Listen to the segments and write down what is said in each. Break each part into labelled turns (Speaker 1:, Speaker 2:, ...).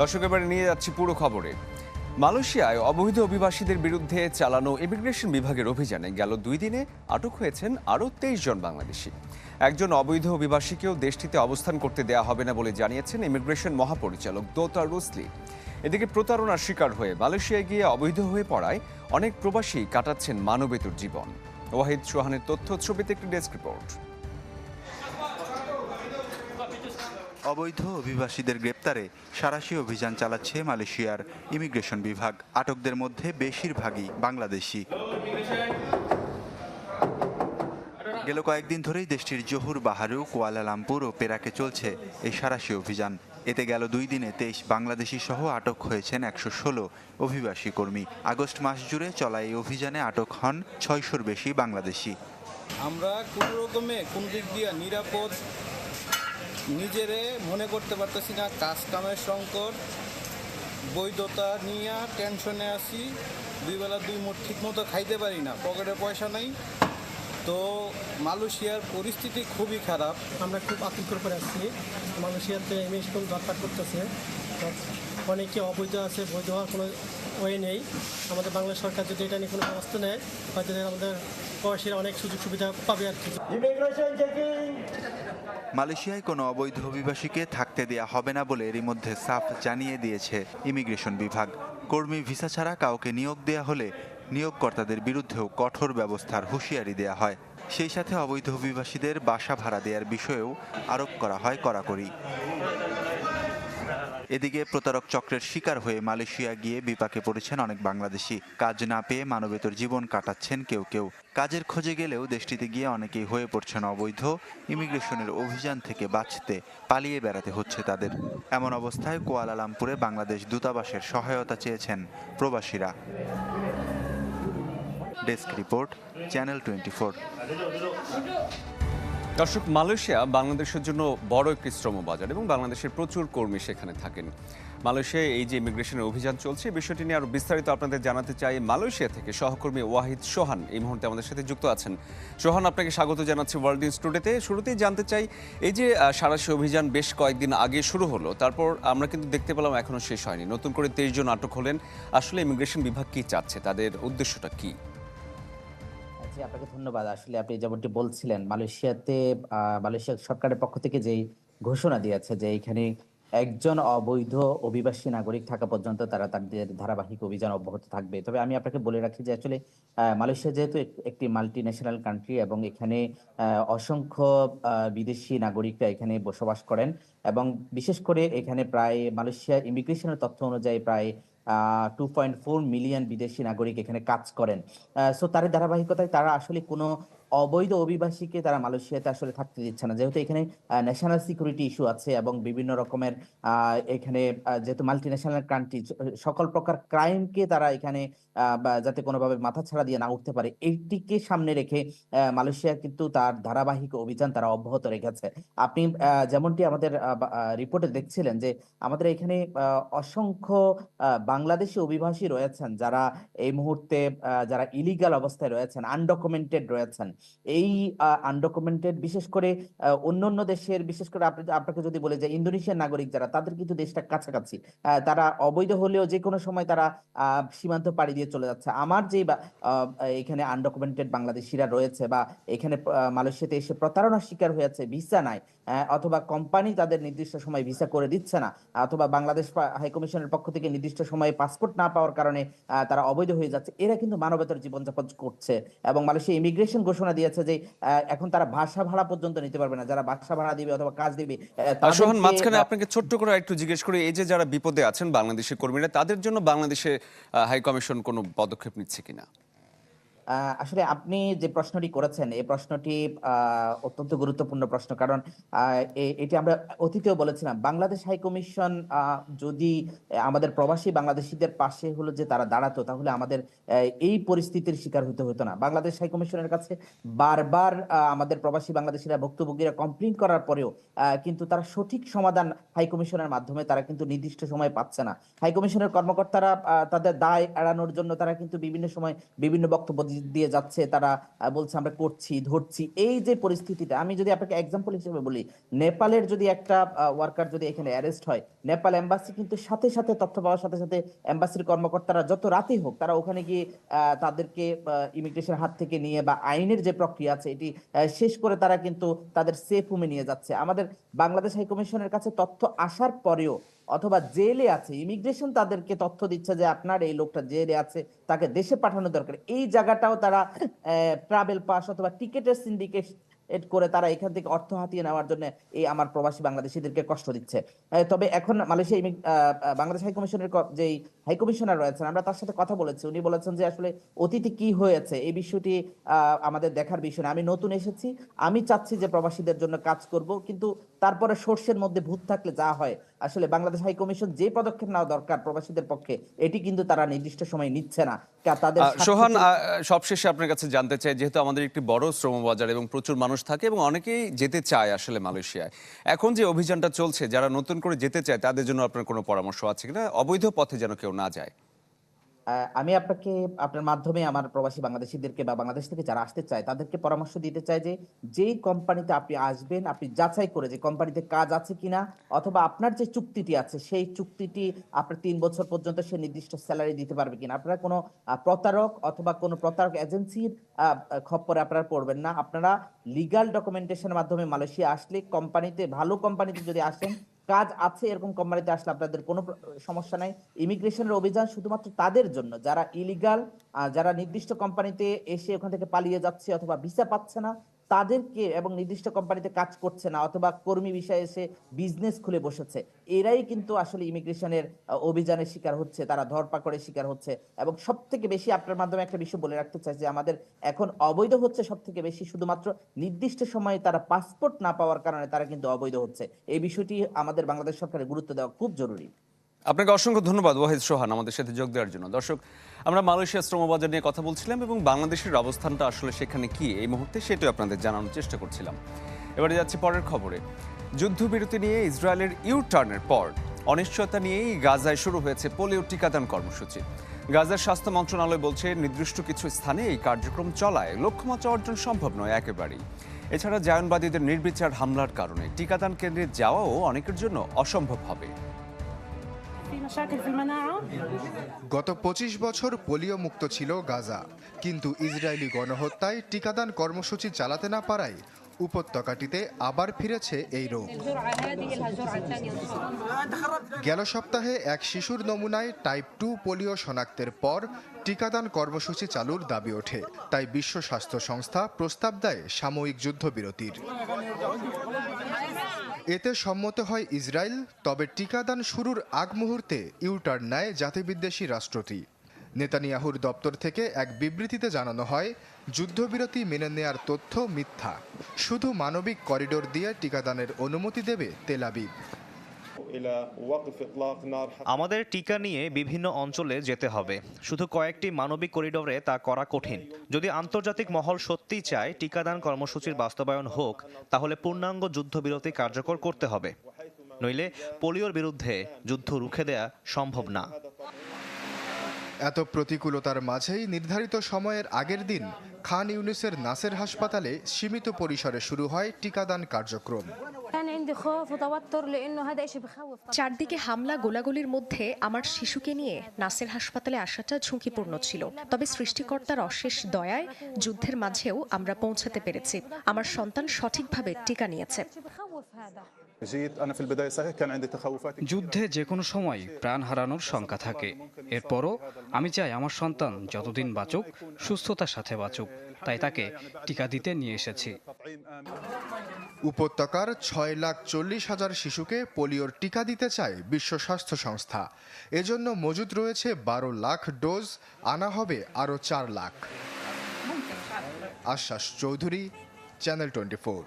Speaker 1: দর্শক, এবারে নিয়ে যাচ্ছি পুরো খবরে। মালয়েশিয়ায় অবৈধ অভিবাসীদের বিরুদ্ধে চালানো ইমিগ্রেশন বিভাগের অভিযানে গেল দুই দিনে আটক হয়েছেন আরও তেইশ জন বাংলাদেশি। একজন অবৈধ অভিবাসীকেও দেশটিতে অবস্থান করতে দেয়া হবে না বলে জানিয়েছেন ইমিগ্রেশন মহাপরিচালক দোতা রুসলি। এদিকে প্রতারণার শিকার হয়ে মালয়েশিয়ায় গিয়ে অবৈধ হয়ে পড়ায় অনেক প্রবাসী কাটাচ্ছেন মানবেতর জীবন। ওয়াহিদ সোহানের তথ্য, ছবিতে একটি ডেস্ক রিপোর্ট।
Speaker 2: অবৈধ অভিবাসীদের গ্রেপ্তারে সারাশি অভিযান চালাচ্ছে মালয়েশিয়ার ইমিগ্রেশন বিভাগ। আটকদের মধ্যে বেশিরভাগই বাংলাদেশি। গেল কয়েকদিন ধরেই দেশটির জহুর বাহারু কুয়ালালামপুর ও পেরাকে চলছে এই সারাশি অভিযান। এতে গেল দুই দিনে তেইশ বাংলাদেশি সহ আটক হয়েছেন একশো ষোলো অভিবাসী কর্মী। আগস্ট মাস জুড়ে চলা এই অভিযানে আটক হন ছয়শোর বেশি বাংলাদেশি।
Speaker 3: আমরা কোনো রকমে কোন দিক দিয়ে নিরাপদ নিজেরে মনে করতে পারতেছি না কাজ কামের সংকট, বৈধতা নিয়ে টেনশনে আছি দুই বেলা দুই মুঠ ঠিক মতো খাইতে পারি না, পকেটে পয়সা নাই। তো মালয়েশিয়ার পরিস্থিতি খুবই খারাপ।
Speaker 4: আমরা খুব আতঙ্কের উপরে আছি। মালয়েশিয়াতে ইমিগ্রেশন দরকার করতেছে? অনেকে অবৈধ আছে, বৈধ হওয়ার কোনো ওয়ে নেই। আমাদের বাংলা সরকার যদি এটা নিয়ে কোনো ব্যবস্থা নেয় হয়তো আমাদের প্রবাসীরা অনেক সুযোগ সুবিধা পাবে আর কি।
Speaker 2: মালয়েশিয়ায় কোনো অবৈধ অভিবাসীকে থাকতে দেয়া হবে না বলে এরই মধ্যে সাফ জানিয়ে দিয়েছে ইমিগ্রেশন বিভাগ। কর্মী ভিসা ছাড়া কাউকে নিয়োগ দেয়া হলে নিয়োগকর্তাদের বিরুদ্ধেও কঠোর ব্যবস্থার হুঁশিয়ারি দেয়া হয়। সেই সাথে অবৈধ অভিবাসীদের বাসা ভাড়া দেওয়ার বিষয়েও আরোপ করা হয় কড়াকড়ি। এদিকে প্রতারক চক্রের শিকার হয়ে মালয়েশিয়া গিয়ে বিপাকে পড়েছেন অনেক বাংলাদেশি। কাজ না পেয়ে মানবেতর জীবন কাটাচ্ছেন কেউ কেউ। কাজের খোঁজে গেলেও দেশটিতে গিয়ে অনেকেই হয়ে পড়ছেন অবৈধ। ইমিগ্রেশনের অভিযান থেকে বাঁচতে, পালিয়ে বেড়াতে হচ্ছে তাদের। এমন অবস্থায় কুয়ালালামপুরে বাংলাদেশ দূতাবাসের সহায়তা চেয়েছেন প্রবাসীরা। ডেস্ক রিপোর্ট, চ্যানেল টোয়েন্টি
Speaker 1: দর্শক, মালয়েশিয়া বাংলাদেশের জন্য বড় একটি শ্রম বাজার এবং বাংলাদেশের প্রচুর কর্মী সেখানে থাকেন। মালয়েশিয়ায় এই যে ইমিগ্রেশনের অভিযান চলছে বিষয়টি নিয়ে আরও বিস্তারিত আপনাদের জানাতে চাই মালয়েশিয়া থেকে সহকর্মী ওয়াহিদ সোহান এই মুহূর্তে আমাদের সাথে যুক্ত আছেন। সোহান, আপনাকে স্বাগত জানাচ্ছি ওয়ার্ল্ড নিউজ টুডেতে শুরুতেই জানতে চাই, এই যে সারাশি অভিযান বেশ কয়েকদিন আগে শুরু হলো, তারপর আমরা কিন্তু দেখতে পেলাম এখনও শেষ হয়নি। নতুন করে তেইশ জন আটক হলেন। আসলে ইমিগ্রেশন বিভাগ কি চাচ্ছে? তাদের উদ্দেশ্যটা কি?
Speaker 5: জি আপনাকে ধন্যবাদ। আসলে আপনি যেমনটি বলছিলেন, মালয়েশিয়াতে মালয়েশিয়া সরকারের পক্ষ থেকে যেই ঘোষণা দিয়েছে যে এখানে একজন অবৈধ অভিবাসী নাগরিক থাকা পর্যন্ত তারা তাদের ধারাবাহিক অভিযান অব্যাহত থাকবে। তবে আমি আপনাকে বলে রাখি যে আসলে মালয়েশিয়া যেহেতু একটি মাল্টি ন্যাশনাল কান্ট্রি এবং এখানে অসংখ্য বিদেশি নাগরিকরা এখানে বসবাস করেন এবং বিশেষ করে এখানে প্রায় মালয়েশিয়া ইমিগ্রেশনের তথ্য অনুযায়ী প্রায় টু পয়েন্ট ফোর মিলিয়ন বিদেশি নাগরিক এখানে কাজ করেন। সো তার ধারাবাহিকতায় তারা আসলে কোনো অবৈধ অভিবাসীকে তারা মালয়েশিয়াতে আসলে থাকতে দিচ্ছে না। যেহেতু এখানে ন্যাশনাল সিকিউরিটি ইস্যু আছে এবং বিভিন্ন রকমের এখানে যেহেতু মাল্টি ন্যাশনাল কান্ট্রি সকল প্রকার ক্রাইমকে তারা এখানে যাতে কোনোভাবে মাথা ছাড়া দিয়ে না উঠতে পারে, এইটিকে সামনে রেখে মালয়েশিয়া কিন্তু তার ধারাবাহিক অভিযান তারা অব্যাহত রেখেছে। আপনি যেমনটি আমাদের রিপোর্টে দেখছিলেন যে আমাদের এখানে অসংখ্য বাংলাদেশি অভিবাসী রয়েছেন যারা এই মুহূর্তে যারা ইলিগাল অবস্থায় রয়েছেন আনডকুমেন্টেড রয়েছেন। এই আনডকুমেন্টেড বিশেষ করে আহ, অন্যান্য দেশের বিশেষ করে আপনি আপনাকে যদি বলে যে ইন্দোনেশিয়ার নাগরিক যারা তাদের কিন্তু দেশটা কাছাকাছি। তারা অবৈধ হলেও যে কোনো সময় তারা সীমান্ত পাড়ি দিয়ে চলে যাচ্ছে। আমার বা- এখানে আনডকুমেন্টেড বাংলাদেশিরা রয়েছে বা এখানে মালয়েশিয়াতে এসে প্রতারণার শিকার হয়েছে ভিসা নাই অথবা কোম্পানি তাদের নির্দিষ্ট সময় ভিসা করে দিচ্ছে না অথবা বাংলাদেশ হাইকমিশনের পক্ষ থেকে নির্দিষ্ট সময়ে পাসপোর্ট না পাওয়ার কারণে তারা অবৈধ হয়ে যাচ্ছে এরা কিন্তু মানবতার জীবনযাপন করছে এবং মালয়েশিয়া ইমিগ্রেশন ঘোষণা দিয়েছে যে এখন তারা বাসা ভাড়া পর্যন্ত নিতে পারবে না। যারা বাসা ভাড়া দিবে অথবা কাজ দিবে
Speaker 1: সোহান মাঝখানে আপনাকে ছোট্ট করে একটু জিজ্ঞেস করি এই যে যারা বিপদে আছেন বাংলাদেশের কর্মীরা তাদের জন্য বাংলাদেশে হাই কমিশন কোনো পদক্ষেপ নিচ্ছে কিনা?
Speaker 5: আসলে আপনি যে প্রশ্নটি করেছেন, এই প্রশ্নটি অত্যন্ত গুরুত্বপূর্ণ প্রশ্ন। কারণ এটি আমরা অতীতেও বলেছিলাম, বাংলাদেশ হাই কমিশন যদি আমাদের প্রবাসী বাংলাদেশিদের পাশে হলো যে তারা দাঁড়াতো, তাহলে আমাদের এই পরিস্থিতির শিকার হতে হতো না। বাংলাদেশ হাই কমিশনের কাছে বারবার আমাদের প্রবাসী বাংলাদেশিরা ভুক্তভোগীরা কমপ্লেন করার পরেও কিন্তু তারা সঠিক সমাধান হাই কমিশনের মাধ্যমে তারা কিন্তু নির্দিষ্ট সময় পাচ্ছে না। হাই কমিশনের কর্মকর্তারা তাদের দায় এড়ানোর জন্য তারা কিন্তু বিভিন্ন সময় বিভিন্ন বক্তব্য দিয়ে যাচ্ছে, তারা বলছে আমরা করছি, ধরছি। এই যে পরিস্থিতিটা, আমি যদি আপনাকে এক্সাম্পল হিসেবে বলি, নেপালের যদি একটা ওয়ার্কার যদি এখানে অ্যারেস্ট হয়, নেপাল এম্বাসি কিন্তু সাথে সাথে তথ্য পাওয়ার সাথে সাথে এম্বাসির কর্মকর্তারা যত রাতেই হোক, তারা ওখানে গিয়ে তাদেরকে ইমিগ্রেশন হাত থেকে নিয়ে বা আইনের যে প্রক্রিয়া আছে, এটি শেষ করে তারা কিন্তু তাদের সেফ হোমে নিয়ে যাচ্ছে। আমাদের বাংলাদেশ হাই কমিশনের কাছে তথ্য আসার পরেও অথবা জেলে আছে ইমিগ্রেশন তাদেরকে তথ্য দিচ্ছে যে আপনার এই লোকটা জেলে আছে, তাকে দেশে পাঠানো দরকার। এই জায়গাটাও তারা ট্রাভেল পাস অথবা টিকেটের সিন্ডিকেট করে তারা এখান থেকে অর্থ হাতিয়ে নেওয়ার জন্য এই আমার প্রবাসী বাংলাদেশিদেরকে কষ্ট দিচ্ছে। তবে এখন মালয়েশিয়া বাংলাদেশ হাই কমিশনের যেই হাই কমিশনার রয়েছেন। আমরা তার সাথে কথা বলেছি। উনি বলেছেন যে আসলে অতীতে কি হয়েছে এই বিষয়টি আমাদের দেখার বিষয় না। আমি নতুন এসেছি আমি চাচ্ছি যে প্রবাসীদের জন্য কাজ করব কিন্তু তারপরে সর্ষের মধ্যে ভূত থাকলে যা হয় আসলে বাংলাদেশ হাই কমিশন যে পদক্ষেপ নেওয়া দরকার প্রবাসীদের পক্ষে এটি কিন্তু তারা নির্দিষ্ট সময় নিচ্ছে না। তাদের
Speaker 1: সোহান সবশেষে আপনার কাছে জানতে চাই যেহেতু আমাদের একটি বড় শ্রমবাজার এবং প্রচুর মানুষ থাকে এবং অনেকেই যেতে চায় আসলে মালয়েশিয়ায়। এখন যে অভিযানটা চলছে যারা নতুন করে যেতে চায় তাদের জন্য আপনার কোনো পরামর্শ আছে কিনা? অবৈধ পথে যেন কেউ না যায়।
Speaker 5: আমি আপনাকে, আপনার মাধ্যমে আমার প্রবাসী বাংলাদেশিদেরকে বা বাংলাদেশ থেকে যারা আসতে চায়, তাদেরকে পরামর্শ দিতে চাই যে, যেই কোম্পানিতে আপনি আসবেন, আপনি যাচাই করে যে কোম্পানিতে কাজ আছে কিনা, অথবা আপনার যে চুক্তিটি আছে, সেই চুক্তিটি আপনার তিন বছর পর্যন্ত সে নির্দিষ্ট স্যালারি দিতে পারবে কিনা। আপনারা কোনো প্রতারক অথবা কোনো প্রতারক এজেন্সির খপ্পরে আপনারা পড়বেন না। আপনারা লিগাল ডকুমেন্টেশনের মাধ্যমে মালয়েশিয়া আসলে কোম্পানিতে, ভালো কোম্পানিতে যদি আসেন কাজ আছে এরকম কোম্পানিতে আসলে আপনাদের কোনো সমস্যা নাই। ইমিগ্রেশনের অভিযান শুধুমাত্র তাদের জন্য। যারা ইলিগাল যারা নির্দিষ্ট কোম্পানিতে এসে ওখান থেকে পালিয়ে যাচ্ছে অথবা ভিসা পাচ্ছে না তাদেরকে এবং নির্দিষ্ট কোম্পানিতে কাজ করছে না অথবা কর্মী বিষয়ে এসে বিজনেস খুলে বসেছে। এরাই কিন্তু আসলে ইমিগ্রেশনের অভিযানের শিকার হচ্ছে, তারা ধরপাকড়ের শিকার হচ্ছে এবং সব থেকে বেশি আপনার মাধ্যমে একটা বিষয় বলে রাখতে চাই যে আমাদের এখন অবৈধ হচ্ছে সব থেকে বেশি, শুধুমাত্র নির্দিষ্ট সময়ে তারা পাসপোর্ট না পাওয়ার কারণে তারা কিন্তু অবৈধ হচ্ছে। এই বিষয়টি আমাদের বাংলাদেশ সরকারের গুরুত্ব দেওয়া খুব জরুরি।
Speaker 1: আপনাকে অসংখ্য ধন্যবাদ, ওয়াহিদ সোহান, আমাদের সাথে যোগ দেওয়ার জন্য। দর্শক, আমরা মালয়েশিয়া শ্রমবাজার নিয়ে কথা বলছিলাম এবং বাংলাদেশের অবস্থানটা আসলে সেখানে কি? এই মুহূর্তে সেটাই আপনাদের জানানোর চেষ্টা করছিলাম। এবারে যাচ্ছি পরের খবরে। যুদ্ধবিরতি নিয়ে ইসরায়েলের ইউ টার্নের পর অনিশ্চয়তা নিয়েই গাজায় শুরু হয়েছে পোলিও টিকাদান কর্মসূচি। গাজার স্বাস্থ্য মন্ত্রণালয় বলছে, নির্দিষ্ট কিছু স্থানে এই কার্যক্রম চলায় লক্ষ্যমাত্রা অর্জন সম্ভব নয় একেবারেই। এছাড়া জায়নবাদীদের নির্বিচার হামলার কারণে টিকাদান কেন্দ্রে যাওয়াও অনেকের জন্য অসম্ভব হবে।
Speaker 6: গত ২৫ বছর পোলিও মুক্ত ছিল গাজা, কিন্তু ইসরায়েলি গণহত্যায় টিকাদান কর্মসূচি চালাতে না পারায় উপত্যকাটিতে আবার ফিরেছে এই রোগ। গেল সপ্তাহে এক শিশুর নমুনায় টাইপ টু পোলিও শনাক্তের পর টিকাদান কর্মসূচি চালুর দাবি ওঠে, তাই বিশ্ব স্বাস্থ্য সংস্থা প্রস্তাব দেয় সাময়িক যুদ্ধবিরতির। এতে সম্মত হয় ইসরায়েল, তবে টিকাদান শুরুর আগ মুহূর্তে ইউটার্ন নেয় জাতিবিদ্বেষী রাষ্ট্রটি। নেতানিয়াহুর দপ্তর থেকে এক বিবৃতিতে জানানো হয়, যুদ্ধবিরতি মেনে নেয়ার তথ্য মিথ্যা। শুধু মানবিক করিডোর দিয়ে টিকাদানের অনুমতি দেবে তেলাবিব
Speaker 7: আমাদের টিকা নিয়ে বিভিন্ন অঞ্চলে যেতে হবে। শুধু কয়েকটি মানবিক করিডোরে তা করা কঠিন। যদি আন্তর্জাতিক মহল সত্যিই চায় টিকাদান কর্মসূচির বাস্তবায়ন হোক তাহলে পূর্ণাঙ্গ যুদ্ধবিরতি কার্যকর করতে হবে। নইলে পোলিওর বিরুদ্ধে যুদ্ধ রুখে দেয়া সম্ভব না।
Speaker 6: এত প্রতিকূলতার মাঝেই নির্ধারিত সময়ের আগের দিন খান ইউনিসের নাসের হাসপাতালে সীমিত পরিসরে শুরু হয় টিকাদান কার্যক্রম।
Speaker 8: চারদিকে হামলা গোলাগুলির মধ্যে আমার শিশুকে নিয়ে নাসের হাসপাতালে আসাটা ঝুঁকিপূর্ণ ছিল। তবে সৃষ্টিকর্তার অশেষ দয়ায় যুদ্ধের মাঝেও আমরা পৌঁছাতে পেরেছি। আমার সন্তান সঠিকভাবে টিকা নিয়েছে।
Speaker 9: যুদ্ধে যে কোনো সময় প্রাণ হারানোর শঙ্কা থাকে। এরপরও আমি চাই আমার সন্তান যতদিন বাঁচুক সুস্থতার সাথে বাঁচুক। তাই তাকে টিকা দিতে নিয়ে এসেছি।
Speaker 6: উপত্যকার ছয় লাখ চল্লিশ হাজার শিশুকে পোলিওর টিকা দিতে চায় বিশ্ব স্বাস্থ্য সংস্থা। এজন্য মজুদ রয়েছে বারো লাখ ডোজ, আনা হবে আরও চার লাখ। আশ্বাস চৌধুরী, চ্যানেল টোয়েন্টি ফোর।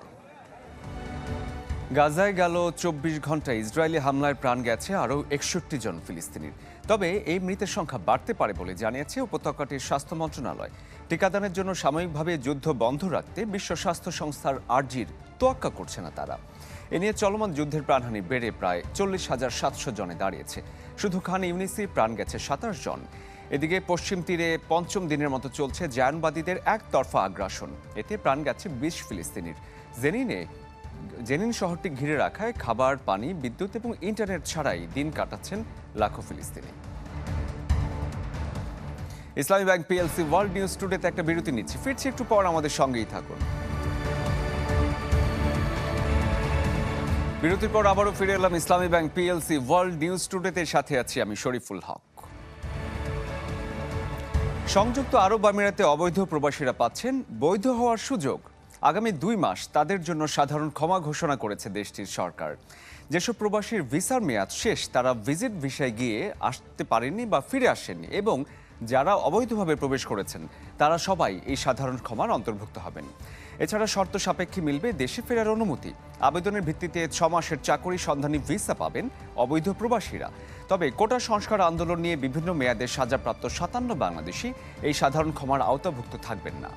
Speaker 1: গাজায় গেল চব্বিশ ঘন্টায় ইসরায়েলি হামলায় প্রাণ গেছে আরও একষট্টি জন ফিলিস্তিনির। তবে এই মৃতের সংখ্যা বাড়তে পারে বলে জানিয়েছে উপত্যকাটির স্বাস্থ্য মন্ত্রণালয়। টিকাদানের জন্য সাময়িকভাবে যুদ্ধ বন্ধ রাখতে বিশ্ব স্বাস্থ্য সংস্থার আর্জির তোয়াক্কা করছে না তারা। এ নিয়ে চলমান যুদ্ধের প্রাণহানি বেড়ে প্রায় চল্লিশ হাজার সাতশো জনে দাঁড়িয়েছে। শুধু খান ইউনিসি প্রাণ গেছে সাতাশ জন। এদিকে পশ্চিম তীরে পঞ্চম দিনের মতো চলছে জায়নবাদীদের একতরফা আগ্রাসন। এতে প্রাণ গেছে বিশ ফিলিস্তিনির। জেনিনে, জেনিন শহরটি ঘিরে রাখায় খাবার, পানি, বিদ্যুৎ এবং ইন্টারনেট ছাড়াই দিন কাটাচ্ছেন লাখো ফিলিস্তিনি। Islami bank PLC world news টুডেতে একটা বিরতি নিচ্ছি। ফিরছি একটু পর আমাদের সঙ্গেই থাকুন। বিরতির পর আবারও ফিরে এলাম Islami bank PLC world news টুডেতে সাথে আছি আমি শরীফুল হক। সংযুক্ত আরব আমিরাতে অবৈধ প্রবাসীরা পাচ্ছেন বৈধ হওয়ার সুযোগ। আগামী দুই মাস তাদের জন্য সাধারণ ক্ষমা ঘোষণা করেছে দেশটির সরকার। যেসব প্রবাসীর ভিসার মেয়াদ শেষ, তারা ভিজিট ভিসায় গিয়ে আসতে পারেননি বা ফিরে আসেননি এবং যারা অবৈধভাবে প্রবেশ করেছেন, তারা সবাই এই সাধারণ ক্ষমার অন্তর্ভুক্ত হবেন। এছাড়া শর্ত সাপেক্ষে মিলবে দেশে ফেরার অনুমতি। আবেদনের ভিত্তিতে ছ মাসের চাকরি সন্ধানী ভিসা পাবেন অবৈধ প্রবাসীরা। তবে কোটা সংস্কার আন্দোলন নিয়ে বিভিন্ন মেয়াদে সাজাপ্রাপ্ত সাতান্ন বাংলাদেশি এই সাধারণ ক্ষমার আওতাভুক্ত থাকবেন না।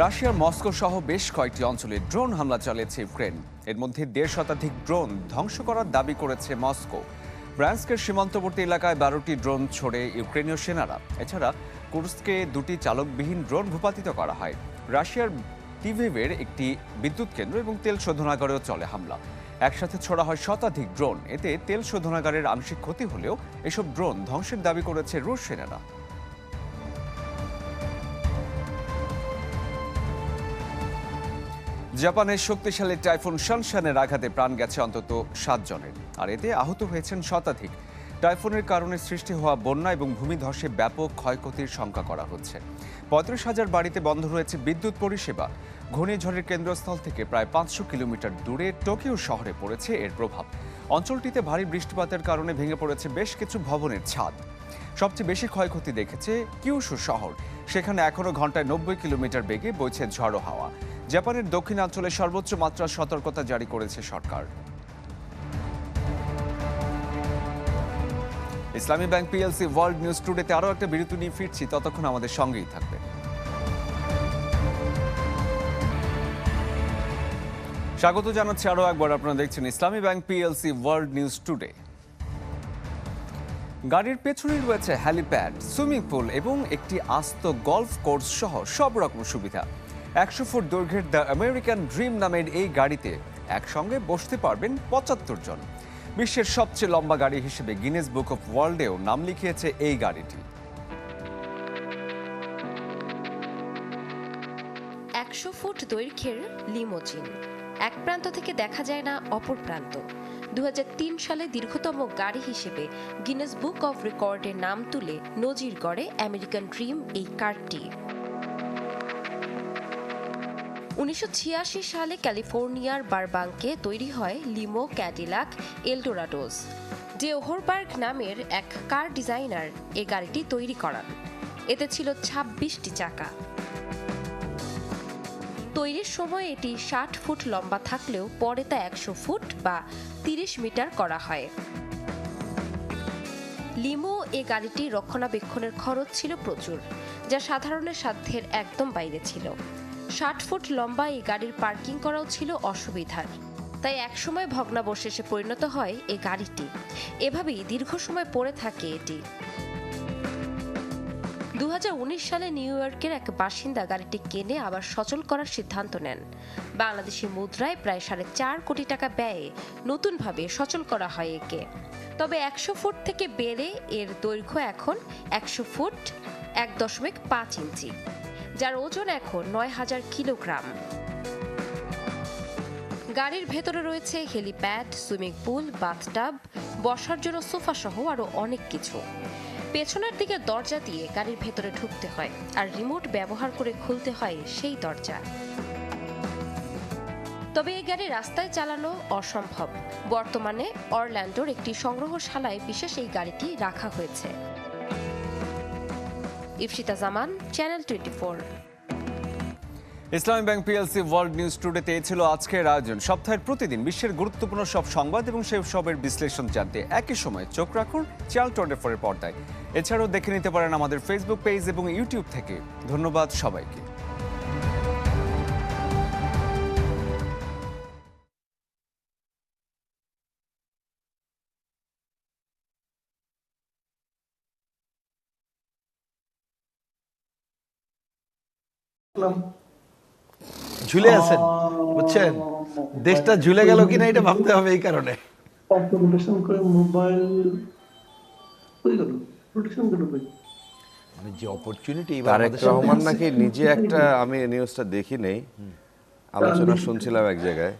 Speaker 1: রাশিয়ার মস্কো সহ বেশ কয়েকটি অঞ্চলে ড্রোন হামলা চালিয়েছে ইউক্রেন। এর মধ্যে দেড় শতাধিক ড্রোন ধ্বংস করার দাবি করেছে মস্কো। ব্রান্সকের সীমান্তবর্তী এলাকায় বারোটি ড্রোন ছড়ে ইউক্রেনীয় সেনারা। এছাড়া কুর্সকে দুটি চালকবিহীন ড্রোন ভূপাতিত করা হয়। রাশিয়ার টিভিভের একটি বিদ্যুৎ কেন্দ্র এবং তেল শোধনাগারেও চলে হামলা। একসাথে ছোড়া হয় শতাধিক ড্রোন। এতে তেল শোধনাগারের আংশিক ক্ষতি হলেও এসব ড্রোন ধ্বংসের দাবি করেছে রুশ সেনারা। জাপানের শক্তিশালী টাইফুন শানশানের আঘাতে প্রাণ গেছে অন্তত সাতজনের। আর এতে আহত হয়েছেন শতাধিক। টাইফুনের কারণে সৃষ্টি হওয়া বন্যা এবং ভূমিধসে ব্যাপক ক্ষয়ক্ষতির শঙ্কা করা হচ্ছে। পঁয়ত্রিশ হাজার বাড়িতে বন্ধ রয়েছে বিদ্যুৎ পরিষেবা। ঘূর্ণিঝড়ের কেন্দ্রস্থল থেকে প্রায় পাঁচশো কিলোমিটার দূরে টোকিও শহরে পড়েছে এর প্রভাব। অঞ্চলটিতে ভারী বৃষ্টিপাতের কারণে ভেঙে পড়েছে বেশ কিছু ভবনের ছাদ। সবচেয়ে বেশি ক্ষয়ক্ষতি দেখেছে কিউশু শহর। সেখানে এখনও ঘন্টায় নব্বই কিলোমিটার বেগে বইছে ঝড়ো হাওয়া। জাপানের দক্ষিণাঞ্চলে সর্বোচ্চ মাত্রার সতর্কতা জারি করেছে সরকার। Islami bank PLC world news টুডেতে আরও একটা বিরতি নিয়ে ফিরছি। ততক্ষণ আমাদের সঙ্গেই থাকবে। স্বাগত জানাচ্ছি আরও একবার। আপনারা দেখছেন Islami bank PLC world news today. গাড়ির পেছনে রয়েছে হ্যালিপ্যাড, সুইমিং পুল এবং একটি আস্ত গলফ কোর্স সহ সব রকম সুবিধা। একশো ফুট দৈর্ঘ্যের দ্য আমেরিকান ড্রিম নামের এই গাড়িতে একসঙ্গে বসতে পারবেন পঁচাত্তর জন। বিশ্বের সবচেয়ে লম্বা গাড়ি হিসেবে গিনেস বুক অফ ওয়ার্ল্ডেও নাম লিখিয়েছে এই গাড়িটি।
Speaker 8: একশো ফুট দৈর্ঘ্যের লিমোজিন। এক প্রান্ত থেকে দেখা যায় না অপর প্রান্ত। দু হাজার তিন সালে দীর্ঘতম গাড়ি হিসেবে গিনেস বুক অফ রেকর্ডের নাম তুলে নজির গড়ে আমেরিকান ড্রিম এই কারটি। উনিশশো ছিয়াশি সালে ক্যালিফোর্নিয়ার বারবাঙ্কে তৈরি হয় লিমো ক্যাডিলাক এলডোরাডোস। ডে ওহরবার্গ নামের এক কার ডিজাইনার এ গাড়িটি তৈরি করান। এতে ছিল ছাব্বিশটি চাকা। তৈরির সময় এটি ষাট ফুট লম্বা থাকলেও পরে তা একশো ফুট বা তিরিশ মিটার করা হয়। লিমো এ গাড়িটি রক্ষণাবেক্ষণের খরচ ছিল প্রচুর, যা সাধারণের সাধ্যের একদম বাইরে ছিল। ষাট ফুট লম্বা এই গাড়ির পার্কিং করাও ছিল অসুবিধার। তাই একসময় ভগ্নাবশেষে পরিণত হয় এই গাড়িটি। এভাবেই দীর্ঘ সময় পড়ে থাকে এটি। দুহাজার উনিশ সালে নিউ ইয়র্কের এক বাসিন্দা গাড়িটি কেনে আবার সচল করার সিদ্ধান্ত নেন। বাংলাদেশি মুদ্রায় প্রায় সাড়ে চার কোটি টাকা ব্যয়ে নতুনভাবে সচল করা হয় একে। তবে একশো ফুট থেকে বেড়ে এর দৈর্ঘ্য এখন একশো ফুট এক দশমিক পাঁচ ইঞ্চি। যার ওজন এখন নয় হাজার কিলোগ্রাম। গাড়ির ভেতরে রয়েছে হেলিপ্যাড, সুইমিং পুল, বাথটাব, বসার জন্য সোফা সহ আরও অনেক কিছু। পেছনের দিকে দরজা দিয়ে গাড়ির ভেতরে ঢুকতে হয় আর রিমোট ব্যবহার করে খুলতে হয় সেই দরজা। তবে এই গাড়ি রাস্তায় চালানো অসম্ভব। বর্তমানে অরল্যান্ডোর একটি সংগ্রহশালায় বিশেষ এই গাড়িটি রাখা হয়েছে। Ifsita Zaman channel twenty
Speaker 1: Islami bank PLC world news টুডেতে ছিল আজকের আয়োজন। সপ্তাহের প্রতিদিন বিশ্বের গুরুত্বপূর্ণ সব সংবাদ এবং সেই সবের বিশ্লেষণ জানতে একই সময় চোখ রাখুন চ্যানেল টোয়েন্টি ফোরের পর্দায়। এছাড়াও দেখে নিতে পারেন আমাদের ফেসবুক পেজ এবং ইউটিউব থেকে। ধন্যবাদ সবাইকে।
Speaker 10: ঝুলে আছেন বুঝছেন? দেশটা ঝুলে গেল কিনা এটা ভাবতে হবে এই কারণে। মানে যে অপরচুনিটি
Speaker 11: তারেক রহমান নাকি নিজে একটা আমি নিউজটা দেখি নেই আলোচনা শুনছিলাম এক জায়গায়।